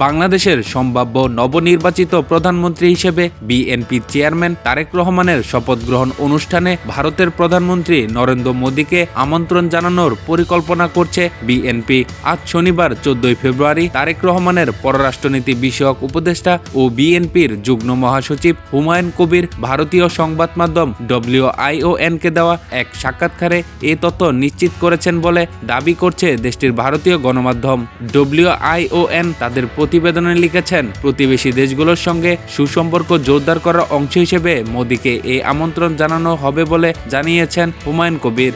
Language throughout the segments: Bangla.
বাংলাদেশের সম্ভাব্য নবনির্বাচিত প্রধানমন্ত্রী হিসেবে বিএনপি চেয়ারম্যান তারেক রহমানের শপথ গ্রহণ অনুষ্ঠানে ভারতের প্রধানমন্ত্রী নরেন্দ্র মোদীকে আমন্ত্রণ জানানোর পরিকল্পনা করছে বিএনপি। আজ শনিবার চোদ্দই ফেব্রুয়ারি তারেক রহমানের পররাষ্ট্রনীতি বিষয়ক উপদেষ্টা ও বিএনপির যুগ্ম মহাসচিব হুমায়ুন কবির ভারতীয় সংবাদ মাধ্যম ডব্লিউআইওএনকে দেওয়া এক সাক্ষাৎকারে এ তথ্য নিশ্চিত করেছেন বলে দাবি করছে দেশটির ভারতীয় গণমাধ্যম ডব্লিউআইওএন তাদের প্রতিবেদনে লিখেছেন, প্রতিবেশী দেশগুলোর সঙ্গে সুসম্পর্ক জোরদার করার অংশ হিসেবে মোদীকে এই আমন্ত্রণ জানানো হবে বলে জানিয়েছেন হুমায়ুন কবির।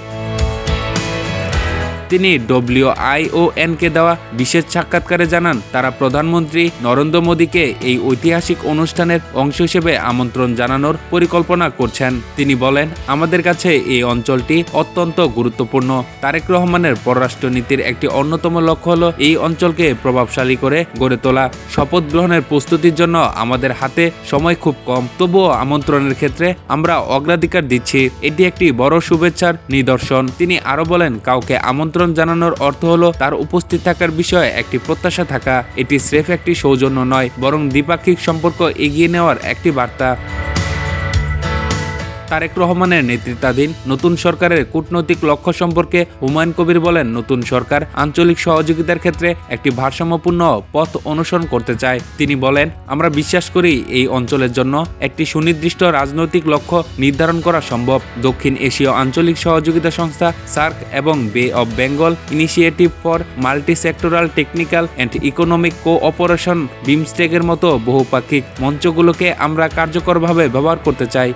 তিনি ডব্লিউআইওএনকে দেওয়া বিশেষ সাক্ষাৎকারে জানান, তারা প্রধানমন্ত্রী নরেন্দ্র মোদীকে এই ঐতিহাসিক অনুষ্ঠানের অংশ হিসেবে আমন্ত্রণ জানানোর পরিকল্পনা করছেন। তিনি বলেন, আমাদের কাছে এই অঞ্চলটি অত্যন্ত গুরুত্বপূর্ণ। তারেক রহমানের পররাষ্ট্রনীতির একটি অন্যতম লক্ষ্য হল এই অঞ্চলকে প্রভাবশালী করে গড়ে তোলা। শপথ গ্রহণের প্রস্তুতির জন্য আমাদের হাতে সময় খুব কম। তবুও আমন্ত্রণের ক্ষেত্রে আমরা অগ্রাধিকার দিচ্ছি। এটি একটি বড় শুভেচ্ছার নিদর্শন। তিনি আরও বলেন, কাউকে আমন্ত্রণ জানানোর অর্থ হলো তার উপস্থিত থাকার বিষয়ে একটি প্রত্যাশা থাকা। এটি স্রেফ একটি সৌজন্য নয়, বরং দ্বিপাক্ষিক সম্পর্ক এগিয়ে নেওয়ার একটি বার্তা। তারেক রহমানের নেতৃত্বাধীন নতুন সরকারের কূটনৈতিক লক্ষ্য সম্পর্কে হুমায়ুন কবির বলেন, নতুন সরকার আঞ্চলিক সহযোগিতার ক্ষেত্রে একটি ভারসাম্যপূর্ণ পথ অনুসরণ করতে চায়। তিনি বলেন, আমরা বিশ্বাস করি এই অঞ্চলের জন্য একটি সুনির্দিষ্ট রাজনৈতিক লক্ষ্য নির্ধারণ করা সম্ভব। দক্ষিণ এশীয় আঞ্চলিক সহযোগিতা সংস্থা সার্ক এবং bay of Bengal initiative for multi sectoral technical and economic cooperation বিমস্টেকের মতো বহুপাক্ষিক মঞ্চগুলোকে আমরা কার্যকরভাবে ব্যবহার করতে চাই।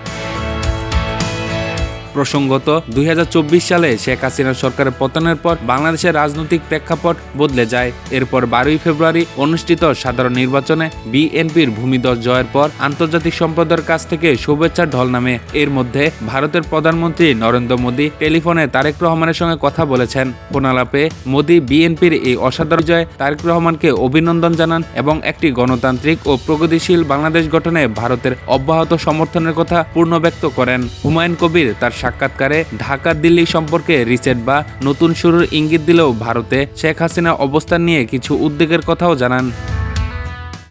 প্রসঙ্গত, দুই হাজার চব্বিশ সালে শেখ হাসিনা সরকারের পতনের পর বাংলাদেশের রাজনৈতিক প্রেক্ষাপট বদলে যায়। এরপর বারোই ফেব্রুয়ারি অনুষ্ঠিত সাধারণ নির্বাচনে বিএনপির ভূমিদল জয়ের পর আন্তর্জাতিক সম্প্রদায়ের কাছ থেকে শুভেচ্ছার ঢল নামে। এর মধ্যে ভারতের প্রধানমন্ত্রী নরেন্দ্র মোদী টেলিফোনে তারেক রহমানের সঙ্গে কথা বলেছেন। ফোনালাপে মোদী বিএনপির এই অসাধারণ জয়ে তারেক রহমানকে অভিনন্দন জানান এবং একটি গণতান্ত্রিক ও প্রগতিশীল বাংলাদেশ গঠনে ভারতের অব্যাহত সমর্থনের কথা পূর্ণ ব্যক্ত করেন। হুমায়ুন কবির তার সাক্ষাৎকারে ঢাকা, দিল্লি সম্পর্কে রিসেট বা নতুন শুরুর ইঙ্গিত দিলেও ভারতে শেখ হাসিনা অবস্থান নিয়ে কিছু উদ্বেগের কথাও জানান।